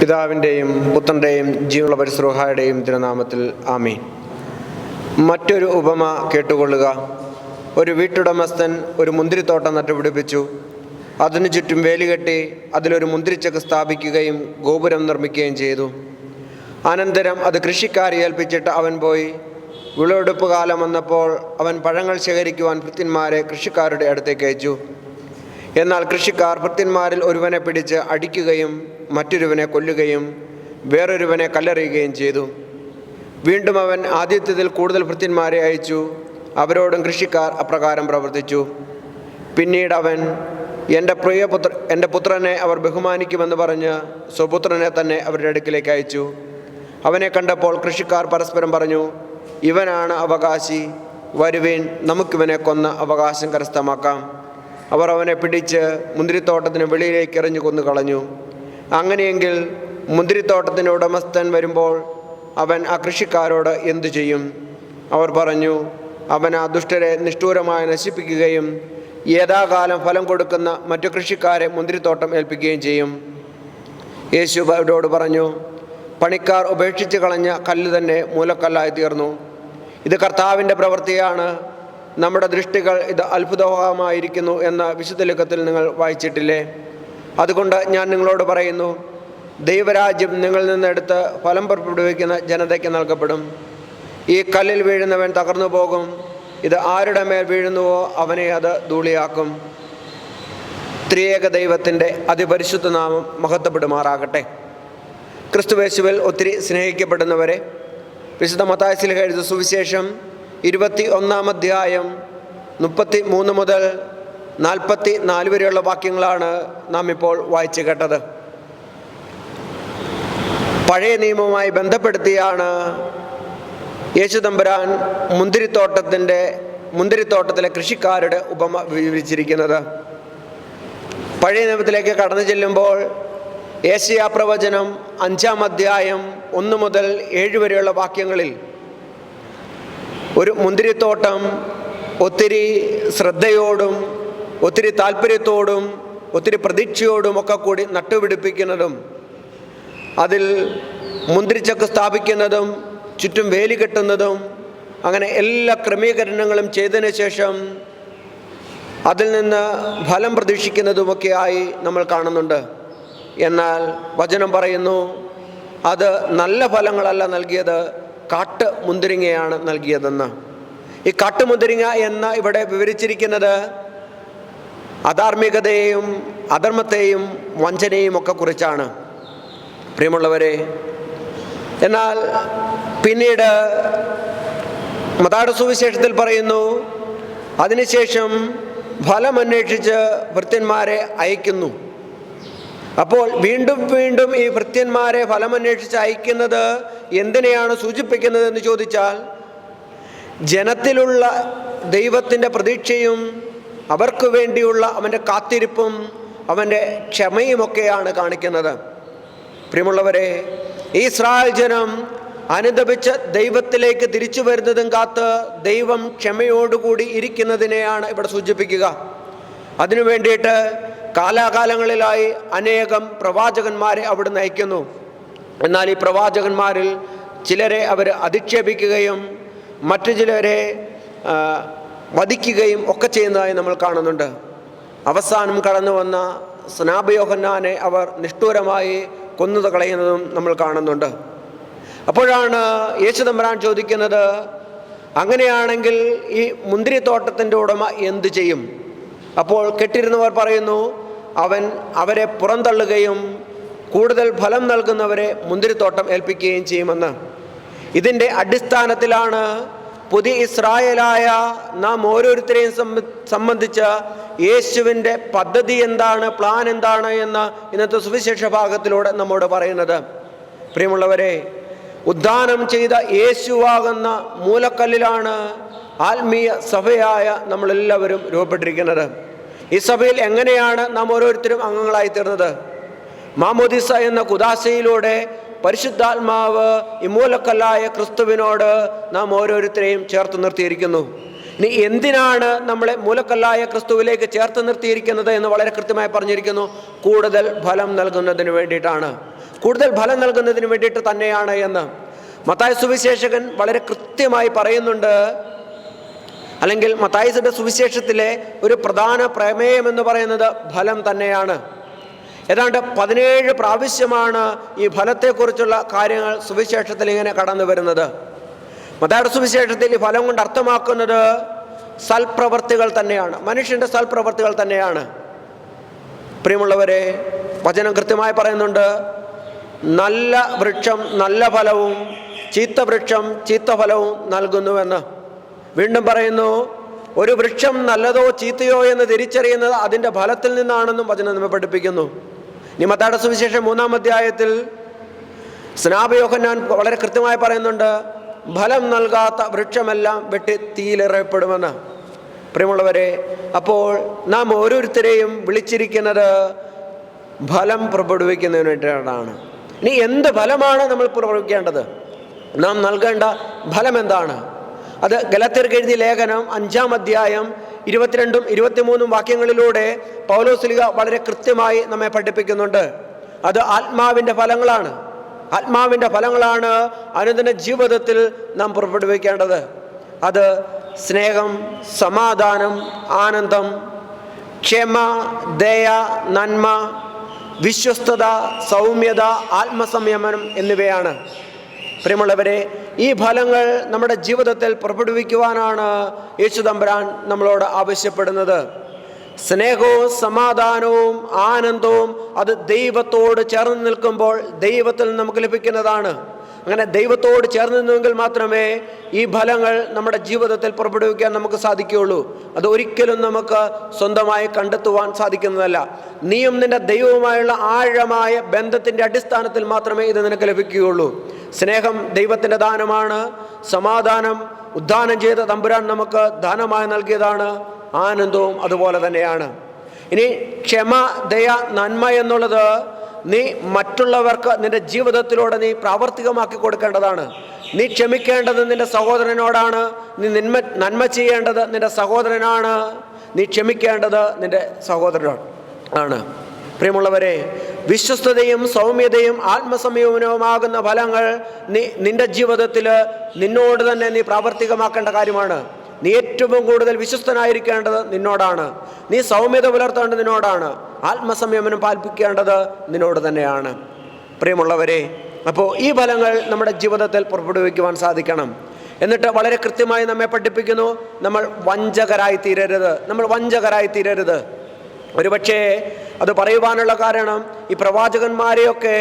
പിതാവിന്റെയും പുത്രന്റെയും ജീവുള്ള പരിസ്രോഹായുടെയും തിരുനാമത്തിൽ ആമീൻ. മറ്റൊരു ഉപമ കേട്ടുകൊള്ളുക. ഒരു വീട്ടുടമസ്ഥൻ ഒരു മുന്തിരിത്തോട്ടം നട്ടുപിടിപ്പിച്ചു. അതിനു ചുറ്റും വേലികെട്ടി അതിലൊരു മുന്തിരിച്ചക്ക് സ്ഥാപിക്കുകയും ഗോപുരം നിർമ്മിക്കുകയും ചെയ്തു. അനന്തരം അത് കൃഷിക്കാരെ ഏൽപ്പിച്ചിട്ട് അവൻ പോയി. വിളവെടുപ്പ് കാലം വന്നപ്പോൾ അവൻ പഴങ്ങൾ ശേഖരിക്കുവാൻ ഭൃത്യന്മാരെ കൃഷിക്കാരുടെ അടുത്തേക്ക് അയച്ചു. എന്നാൽ കൃഷിക്കാർ ഭൃത്യന്മാരിൽ ഒരുവനെ പിടിച്ച് അടിക്കുകയും മറ്റൊരുവനെ കൊല്ലുകയും വേറൊരുവനെ കല്ലെറിയുകയും ചെയ്തു. വീണ്ടും അവൻ ആദ്യത്തേതിൽ കൂടുതൽ ഭൃത്യന്മാരെ അയച്ചു. അവരോടും കൃഷിക്കാർ അപ്രകാരം പ്രവർത്തിച്ചു. പിന്നീട് അവൻ എന്റെ പ്രിയപുത്ര എന്റെ പുത്രനെ അവർ ബഹുമാനിക്കുമെന്ന് പറഞ്ഞ് സ്വപുത്രനെ തന്നെ അവരുടെ അടുക്കിലേക്ക് അയച്ചു. അവനെ കണ്ടപ്പോൾ കൃഷിക്കാർ പരസ്പരം പറഞ്ഞു ഇവനാണ് അവകാശി. വരുവേൻ നമുക്കിവനെ കൊന്ന് അവകാശം കരസ്ഥമാക്കാം. അവർ അവനെ പിടിച്ച് മുന്തിരിത്തോട്ടത്തിന് വെളിയിലേക്ക് എറിഞ്ഞു കൊന്നു കളഞ്ഞു അങ്ങനെയെങ്കിൽ മുന്തിരിത്തോട്ടത്തിന്റെ ഉടമസ്ഥൻ വരുമ്പോൾ അവൻ ആ കൃഷിക്കാരോട് എന്തു ചെയ്യും? അവർ പറഞ്ഞു അവൻ ആ ദുഷ്ടരെ നിഷ്ഠൂരമായി നശിപ്പിക്കുകയും യഥാകാലം ഫലം കൊടുക്കുന്ന മറ്റു കൃഷിക്കാരെ മുന്തിരിത്തോട്ടം ഏൽപ്പിക്കുകയും ചെയ്യും. യേശു അവരോട് പറഞ്ഞു പണിക്കാർ ഉപേക്ഷിച്ച് കളഞ്ഞ കല്ല് തന്നെ മൂലക്കല്ലായി തീർന്നു. ഇത് കർത്താവിന്റെ പ്രവൃത്തിയാണ്. നമ്മുടെ ദൃഷ്ടികൾ ഇത് അത്ഭുതമായിരിക്കുന്നു എന്ന വിശുദ്ധ ലിഖത്തിൽ നിങ്ങൾ വായിച്ചിട്ടില്ലേ? അതുകൊണ്ട് ഞാൻ നിങ്ങളോട് പറയുന്നു ദൈവരാജ്യം നിങ്ങളിൽ നിന്നെടുത്ത് ഫലം പുറപ്പെടുവിക്കുന്ന ജനതയ്ക്ക് നൽകപ്പെടും. ഈ കല്ലിൽ വീഴുന്നവൻ തകർന്നു പോകും. ഇത് ആരുടെ മേൽ വീഴുന്നുവോ അവനെ അത് ധൂളിയാക്കും. ത്രിയേക ദൈവത്തിന്റെ അതിപരിശുദ്ധ നാമം മഹത്വപ്പെടുമാറാകട്ടെ. ക്രിസ്തുവേശുവിൽ ഒത്തിരി സ്നേഹിക്കപ്പെടുന്നവരെ വിശുദ്ധ മത്തായസിൽ എഴുതിയ സുവിശേഷം ഇരുപത്തി ഒന്നാം അധ്യായം മുപ്പത്തി മൂന്ന് മുതൽ നാൽപ്പത്തി നാല് വരെയുള്ള വാക്യങ്ങളാണ് നാം ഇപ്പോൾ വായിച്ചു കേട്ടത്. പഴയ നിയമവുമായി ബന്ധപ്പെടുത്തിയാണ് യേശുദമ്പുരാൻ മുന്തിരിത്തോട്ടത്തിന്റെ മുന്തിരിത്തോട്ടത്തിലെ കൃഷിക്കാരുടെ ഉപമ വിവരിച്ചിരിക്കുന്നത്. പഴയ നിയമത്തിലേക്ക് കടന്നു ചെല്ലുമ്പോൾ ഏഷ്യാ പ്രവചനം അഞ്ചാം അധ്യായം ഒന്ന് മുതൽ ഏഴ് വരെയുള്ള വാക്യങ്ങളിൽ ഒരു മുന്തിരിത്തോട്ടം ഒത്തിരി ശ്രദ്ധയോടും ഒത്തിരി താല്പര്യത്തോടും ഒത്തിരി പ്രതീക്ഷയോടും ഒക്കെ കൂടി നട്ടുപിടിപ്പിക്കുന്നതും അതിൽ മുന്തിരിച്ചക്ക് സ്ഥാപിക്കുന്നതും ചുറ്റും വേലി കെട്ടുന്നതും അങ്ങനെ എല്ലാ ക്രമീകരണങ്ങളും ചെയ്തതിന് ശേഷം അതിൽ നിന്ന് ഫലം പ്രതീക്ഷിക്കുന്നതുമൊക്കെയായി നമ്മൾ കാണുന്നുണ്ട്. എന്നാൽ വചനം പറയുന്നു അത് നല്ല ഫലങ്ങളല്ല നൽകിയത് കാട്ട് മുന്തിരിങ്ങയാണ് നൽകിയതെന്ന്. ഈ കാട്ടുമുന്തിരിങ്ങ എന്ന് ഇവിടെ വിവരിച്ചിരിക്കുന്നത് അധാർമികതയെയും അധർമ്മത്തെയും വഞ്ചനയും ഒക്കെ കുറിച്ചാണ്. പ്രിയമുള്ളവരെ എന്നാൽ പിന്നീട് മതാട് സുവിശേഷത്തിൽ പറയുന്നു അതിനുശേഷം ഫലമന്വേഷിച്ച് ഭൃത്യന്മാരെ അയക്കുന്നു. അപ്പോൾ വീണ്ടും വീണ്ടും ഈ ഭൃത്യന്മാരെ ഫലമന്വേഷിച്ച് അയക്കുന്നത് എന്തിനെയാണ് സൂചിപ്പിക്കുന്നത് എന്ന് ചോദിച്ചാൽ ജനത്തിലുള്ള ദൈവത്തിന്റെ പ്രതീക്ഷയും അവർക്ക് വേണ്ടിയുള്ള അവന്റെ കാത്തിരിപ്പും അവന്റെ ക്ഷമയുമൊക്കെയാണ് കാണിക്കുന്നത്. പ്രിയമുള്ളവരെ ഇസ്രായേൽ ജനം അനുദപിച്ച് ദൈവത്തിലേക്ക് തിരിച്ചു വരുന്നതും കാത്ത് ദൈവം ക്ഷമയോടുകൂടി ഇരിക്കുന്നതിനെയാണ് ഇവിടെ സൂചിപ്പിക്കുക. അതിനു വേണ്ടിയിട്ട് കാലാകാലങ്ങളിലായി അനേകം പ്രവാചകന്മാരെ അവിടെ നയിക്കുന്നു എന്നാൽ ഈ പ്രവാചകന്മാരിൽ ചിലരെ അവർ അധിക്ഷേപിക്കുകയും മറ്റു ചിലരെ വധിക്കുകയും ഒക്കെ ചെയ്യുന്നതായി നമ്മൾ കാണുന്നുണ്ട്. അവസാനം കടന്നു വന്ന സ്നാപയോഹന്നാനെ അവർ നിഷ്ഠൂരമായി കൊന്നു കളയുന്നതും നമ്മൾ കാണുന്നുണ്ട്. അപ്പോഴാണ് യേശു തമ്പരാൻ ചോദിക്കുന്നത് അങ്ങനെയാണെങ്കിൽ ഈ മുന്തിരിത്തോട്ടത്തിന്റെ ഉടമ എന്തു ചെയ്യും? അപ്പോൾ കെട്ടിരുന്നവർ പറയുന്നു അവൻ അവരെ പുറന്തള്ളുകയും കൂടുതൽ ഫലം നൽകുന്നവരെ മുന്തിരിത്തോട്ടം ഏൽപ്പിക്കുകയും ചെയ്യുമെന്ന്. ഇതിന്റെ അടിസ്ഥാനത്തിലാണ് പുതിയ ഇസ്രായേലായ നാം ഓരോരുത്തരെയും സംബന്ധിച്ച യേശുവിന്റെ പദ്ധതി എന്താണ് പ്ലാൻ എന്താണ് എന്ന് ഇന്നത്തെ സുവിശേഷ ഭാഗത്തിലൂടെ നമ്മോട് പറയുന്നത്. പ്രിയമുള്ളവരെ ഉദ്ധാനം ചെയ്ത യേശുവാകുന്ന മൂലക്കല്ലിലാണ് ആത്മീയ സഭയായ നമ്മളെല്ലാവരും രൂപപ്പെട്ടിരിക്കുന്നത്. ഈ സഭയിൽ എങ്ങനെയാണ് നാം ഓരോരുത്തരും അംഗങ്ങളായി തീർന്നത് മാമോദിസ എന്ന കുദാശയിലൂടെ പരിശുദ്ധാത്മാവ് ഈ മൂലക്കല്ലായ ക്രിസ്തുവിനോട് നാം ഓരോരുത്തരെയും ചേർത്ത് നിർത്തിയിരിക്കുന്നു. ഇനി എന്തിനാണ് നമ്മളെ മൂലക്കല്ലായ ക്രിസ്തുവിലേക്ക് ചേർത്ത് നിർത്തിയിരിക്കുന്നത് എന്ന് വളരെ കൃത്യമായി പറഞ്ഞിരിക്കുന്നു. കൂടുതൽ ഫലം നൽകുന്നതിന് വേണ്ടിയിട്ടാണ്. കൂടുതൽ ഫലം നൽകുന്നതിന് വേണ്ടിയിട്ട് തന്നെയാണ് എന്ന്. മത്തായ സുവിശേഷകൻ വളരെ കൃത്യമായി പറയുന്നുണ്ട്. അല്ലെങ്കിൽ മത്തായിസിന്റെ സുവിശേഷത്തിലെ ഒരു പ്രധാന പ്രമേയം എന്ന് പറയുന്നത് ഫലം തന്നെയാണ്. ഏതാണ്ട് പതിനേഴ് പ്രാവശ്യമാണ് ഈ ഫലത്തെക്കുറിച്ചുള്ള കാര്യങ്ങൾ സുവിശേഷത്തിൽ ഇങ്ങനെ കടന്നു വരുന്നത്. മത്തായുടെ സുവിശേഷത്തിൽ ഈ ഫലം കൊണ്ട് അർത്ഥമാക്കുന്നത് സൽപ്രവർത്തികൾ തന്നെയാണ്. മനുഷ്യന്റെ സൽപ്രവർത്തികൾ തന്നെയാണ്. പ്രിയമുള്ളവരെ വചനം കൃത്യമായി പറയുന്നുണ്ട് നല്ല വൃക്ഷം നല്ല ഫലവും ചീത്ത വൃക്ഷം ചീത്ത ഫലവും നൽകുന്നുവെന്ന്. വീണ്ടും പറയുന്നു ഒരു വൃക്ഷം നല്ലതോ ചീത്തയോ എന്ന് തിരിച്ചറിയുന്നത് അതിന്റെ ഫലത്തിൽ നിന്നാണെന്നും വചനം നമ്മെ പഠിപ്പിക്കുന്നു. നിമത്താടെ സുവിശേഷം മൂന്നാം അധ്യായത്തിൽ സ്നാപയോഹന്നാൻ വളരെ കൃത്യമായി പറയുന്നുണ്ട് ഫലം നൽകാത്ത വൃക്ഷമെല്ലാം വെട്ടി തീയിലെറിയപ്പെടുമെന്ന്. പ്രിയമുള്ളവരെ അപ്പോൾ നാം ഓരോരുത്തരെയും വിളിച്ചിരിക്കുന്നത് ഫലം പുറപ്പെടുവിക്കുന്നതിന് വേണ്ടിയിട്ടാണ്. ഇനി എന്ത് ഫലമാണ് നമ്മൾ പുറപ്പെടുവിക്കേണ്ടത്? നാം നൽകേണ്ട ഫലം എന്താണ്? അത് ഗലത്തിർക്ക് ലേഖനം അഞ്ചാം അധ്യായം ഇരുപത്തിരണ്ടും ഇരുപത്തിമൂന്നും വാക്യങ്ങളിലൂടെ പൗലോസ്ലിക വളരെ കൃത്യമായി നമ്മെ പഠിപ്പിക്കുന്നുണ്ട്. അത് ആത്മാവിന്റെ ഫലങ്ങളാണ്. ആത്മാവിന്റെ ഫലങ്ങളാണ് അനുദിന ജീവിതത്തിൽ നാം പുറപ്പെടുവിക്കേണ്ടത്. അത് സ്നേഹം സമാധാനം ആനന്ദം ക്ഷമ ദയ നന്മ വിശ്വസ്തത സൗമ്യത ആത്മസംയമനം എന്നിവയാണ്. പ്രിയമുള്ളവരെ ഈ ഫലങ്ങൾ നമ്മുടെ ജീവിതത്തിൽ പുറപ്പെടുവിക്കുവാനാണ് യേശുദമ്പരാൻ നമ്മളോട് ആവശ്യപ്പെടുന്നത്. സ്നേഹവും സമാധാനവും ആനന്ദവും അത് ദൈവത്തോട് ചേർന്ന് നിൽക്കുമ്പോൾ ദൈവത്തിൽ നമുക്ക് ലഭിക്കുന്നതാണ്. അങ്ങനെ ദൈവത്തോട് ചേർന്ന് നിന്നുവെങ്കിൽ മാത്രമേ ഈ ഫലങ്ങൾ നമ്മുടെ ജീവിതത്തിൽ പുറപ്പെടുവിക്കാൻ നമുക്ക് സാധിക്കുകയുള്ളൂ. അത് ഒരിക്കലും നമുക്ക് സ്വന്തമായി കണ്ടെത്തുവാൻ സാധിക്കുന്നതല്ല. നീയും നിന്റെ ദൈവവുമായുള്ള ആഴമായ ബന്ധത്തിന്റെ അടിസ്ഥാനത്തിൽ മാത്രമേ ഇത് നിനക്ക് ലഭിക്കുകയുള്ളൂ. സ്നേഹം ദൈവത്തിന്റെ ദാനമാണ്. സമാധാനം ഉദ്ധാനം ചെയ്ത തമ്പുരാൻ നമുക്ക് ദാനമായി നൽകിയതാണ്. ആനന്ദവും അതുപോലെ തന്നെയാണ്. ഇനി ക്ഷമ ദയ നന്മ എന്നുള്ളത് നീ മറ്റുള്ളവർക്ക് നിന്റെ ജീവിതത്തിലൂടെ നീ പ്രാവർത്തികമാക്കി കൊടുക്കേണ്ടതാണ്. നീ ക്ഷമിക്കേണ്ടത് നിന്റെ സഹോദരനോടാണ്. നീ നിന്മ നന്മ ചെയ്യേണ്ടത് നിന്റെ സഹോദരനാണ്. നീ ക്ഷമിക്കേണ്ടത് നിന്റെ സഹോദരനോട് ആണ് പ്രിയമുള്ളവരെ വിശ്വസ്തതയും സൗമ്യതയും ആത്മസംയമനവുമാകുന്ന ഫലങ്ങൾ നീ നിന്റെ ജീവിതത്തിൽ നിന്നോട് തന്നെ നീ പ്രാവർത്തികമാക്കേണ്ട കാര്യമാണ്. നീ ഏറ്റവും കൂടുതൽ വിശ്വസ്തനായിരിക്കേണ്ടത് നിന്നോടാണ്. നീ സൗമ്യത പുലർത്തേണ്ടത് നിന്നോടാണ്. ആത്മസംയമനം പാൽപ്പിക്കേണ്ടത് നിന്നോട് തന്നെയാണ്. പ്രിയമുള്ളവരെ അപ്പോൾ ഈ ഫലങ്ങൾ നമ്മുടെ ജീവിതത്തിൽ പുറപ്പെടുവിക്കുവാൻ സാധിക്കണം. എന്നിട്ട് വളരെ കൃത്യമായി നമ്മെ പഠിപ്പിക്കുന്നു നമ്മൾ വഞ്ചകരായി തീരരുത് നമ്മൾ വഞ്ചകരായി തീരരുത് ഒരുപക്ഷേ അത് പറയുവാനുള്ള കാരണം ഈ പ്രവാചകന്മാരെയൊക്കെ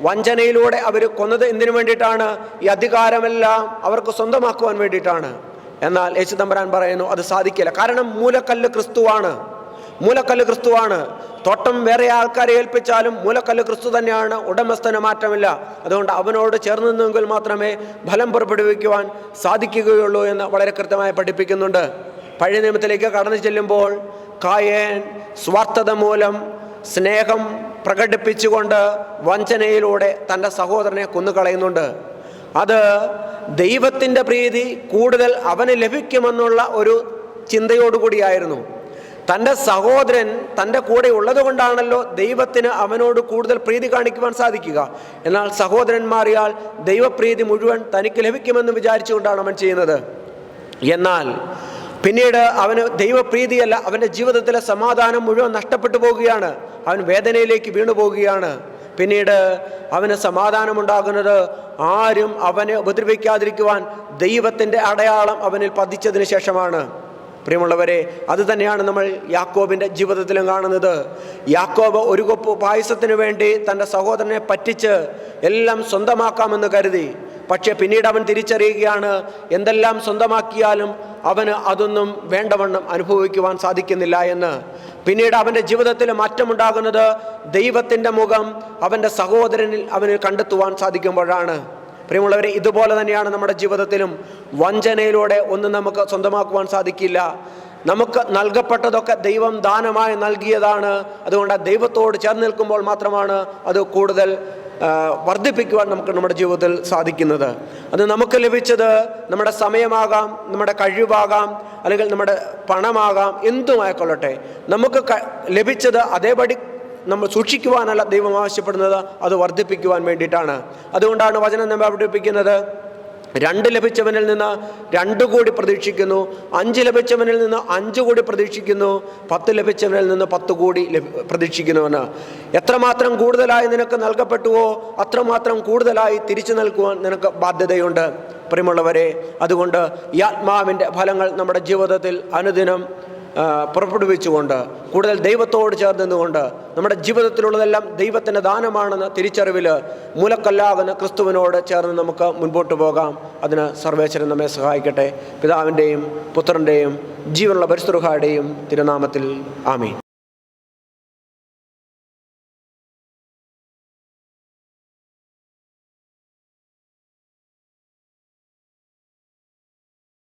വഞ്ചനയിലൂടെ അവർ കൊന്നത് എന്തിനു വേണ്ടിയിട്ടാണ്? ഈ അധികാരമെല്ലാം അവർക്ക് സ്വന്തമാക്കുവാൻ വേണ്ടിയിട്ടാണ്. എന്നാൽ യേശു തമ്പരാൻ പറയുന്നു അത് സാധിക്കില്ല. കാരണം മൂലക്കല്ല് ക്രിസ്തുവാണ്. മൂലക്കല്ല് ക്രിസ്തുവാണ്. തോട്ടം വേറെ ആൾക്കാരെ ഏൽപ്പിച്ചാലും മൂലക്കല്ല് ക്രിസ്തു തന്നെയാണ്. ഉടമസ്ഥന് മാറ്റമില്ല. അതുകൊണ്ട് അവനോട് ചേർന്ന് നിന്നെങ്കിൽ മാത്രമേ ഫലം പുറപ്പെടുവിക്കുവാൻ സാധിക്കുകയുള്ളൂ എന്ന് വളരെ കൃത്യമായി പഠിപ്പിക്കുന്നുണ്ട്. പഴയ നിയമത്തിലേക്ക് കടന്നു ചെല്ലുമ്പോൾ കായേൻ സ്വാർത്ഥത മൂലം സ്നേഹം പ്രകടിപ്പിച്ചുകൊണ്ട് വഞ്ചനയിലൂടെ തന്റെ സഹോദരനെ കൊന്നുകളയുന്നുണ്ട്. അത് ദൈവത്തിന്റെ പ്രീതി കൂടുതൽ അവന് ലഭിക്കുമെന്നുള്ള ഒരു ചിന്തയോടുകൂടിയായിരുന്നു. തന്റെ സഹോദരൻ തന്റെ കൂടെ ഉള്ളതുകൊണ്ടാണല്ലോ ദൈവത്തിന് അവനോട് കൂടുതൽ പ്രീതി കാണിക്കുവാൻ സാധിക്കുക. എന്നാൽ സഹോദരൻ മാറിയാൽ ദൈവപ്രീതി മുഴുവൻ തനിക്ക് ലഭിക്കുമെന്ന് വിചാരിച്ചുകൊണ്ടാണ് അവൻ ചെയ്യുന്നത്. എന്നാൽ പിന്നീട് അവന് ദൈവപ്രീതിയല്ല അവന്റെ ജീവിതത്തിലെ സമാധാനം മുഴുവൻ നഷ്ടപ്പെട്ടു പോവുകയാണ്. അവൻ വേദനയിലേക്ക് വീണു പോകുകയാണ് പിന്നീട് അവന് സമാധാനമുണ്ടാകുന്നത് ആരും അവനെ ഉപദ്രവിക്കാതിരിക്കുവാൻ ദൈവത്തിന്റെ അടയാളം അവനിൽ പതിച്ചതിന് ശേഷമാണ്. പ്രിയമുള്ളവരെ അതുതന്നെയാണ് നമ്മൾ യാക്കോബിന്റെ ജീവിതത്തിലും കാണുന്നത്. യാക്കോബ് ഒരു കൊപ്പ് പായസത്തിന് വേണ്ടി തന്റെ സഹോദരനെ പറ്റിച്ച് എല്ലാം സ്വന്തമാക്കാമെന്ന് കരുതി. പക്ഷേ പിന്നീട് അവൻ തിരിച്ചറിയുകയാണ് എന്തെല്ലാം സ്വന്തമാക്കിയാലും അവന് അതൊന്നും വേണ്ടവണ്ണം അനുഭവിക്കുവാൻ സാധിക്കുന്നില്ല എന്ന്. പിന്നീട് അവന്റെ ജീവിതത്തിൽ മാറ്റമുണ്ടാകുന്നത് ദൈവത്തിന്റെ മുഖം അവന്റെ സഹോദരനിൽ അവന് കണ്ടെത്തുവാൻ സാധിക്കുമ്പോഴാണ്. പ്രിയമുള്ളവരെ ഇതുപോലെ തന്നെയാണ് നമ്മുടെ ജീവിതത്തിലും വഞ്ചനയിലൂടെ ഒന്നും നമുക്ക് സ്വന്തമാക്കുവാൻ സാധിക്കില്ല. നമുക്ക് നൽകപ്പെട്ടതൊക്കെ ദൈവം ദാനമായി നൽകിയതാണ്. അതുകൊണ്ട് ദൈവത്തോട് ചേർന്ന് നിൽക്കുമ്പോൾ മാത്രമാണ് അത് കൂടുതൽ വർദ്ധിപ്പിക്കുവാൻ നമുക്ക് നമ്മുടെ ജീവിതത്തിൽ സാധിക്കുന്നത്. അത് നമുക്ക് ലഭിച്ചത് നമ്മുടെ സമയമാകാം നമ്മുടെ കഴിവാകാം അല്ലെങ്കിൽ നമ്മുടെ പണമാകാം എന്തുമായിക്കൊള്ളട്ടെ. നമുക്ക് ലഭിച്ചത് അതേപടി നമ്മൾ സൂക്ഷിക്കുവാനല്ല ദൈവം ആവശ്യപ്പെടുന്നത് അത് വർദ്ധിപ്പിക്കുവാൻ വേണ്ടിയിട്ടാണ്. അതുകൊണ്ടാണ് വചനം നമ്മൾ പഠിപ്പിക്കുന്നത് രണ്ട് ലഭിച്ചവനിൽ നിന്ന് രണ്ട് കോടി പ്രതീക്ഷിക്കുന്നു അഞ്ച് ലഭിച്ചവനിൽ നിന്ന് അഞ്ച് കോടി പ്രതീക്ഷിക്കുന്നു പത്ത് ലഭിച്ചവനിൽ നിന്ന് പത്ത് കോടി പ്രതീക്ഷിക്കുന്നുവെന്ന്. എത്രമാത്രം കൂടുതലായി നിനക്ക് നൽകപ്പെട്ടുവോ അത്രമാത്രം കൂടുതലായി തിരിച്ചു നൽകുവാൻ നിനക്ക് ബാധ്യതയുണ്ട്. പ്രിയമുള്ളവരെ അതുകൊണ്ട് ഈ ആത്മാവിന്റെ ഫലങ്ങൾ നമ്മുടെ ജീവിതത്തിൽ അനുദിനം പുറപ്പെടുവിച്ചുകൊണ്ട് കൂടുതൽ ദൈവത്തോട് ചേർന്ന് നിന്നുകൊണ്ട് നമ്മുടെ ജീവിതത്തിലുള്ളതെല്ലാം ദൈവത്തിന്റെ ദാനമാണെന്ന തിരിച്ചറിവിൽ മൂലക്കല്ലാകുന്ന ക്രിസ്തുവിനോട് ചേർന്ന് നമുക്ക് മുൻപോട്ട് പോകാം. അതിന് സർവേശ്വരൻ നമ്മെ സഹായിക്കട്ടെ. പിതാവിന്റെയും പുത്രന്റെയും ജീവനുള്ള പരിസ്ഥുഹായുടെയും തിരുനാമത്തിൽ ആമീൻ.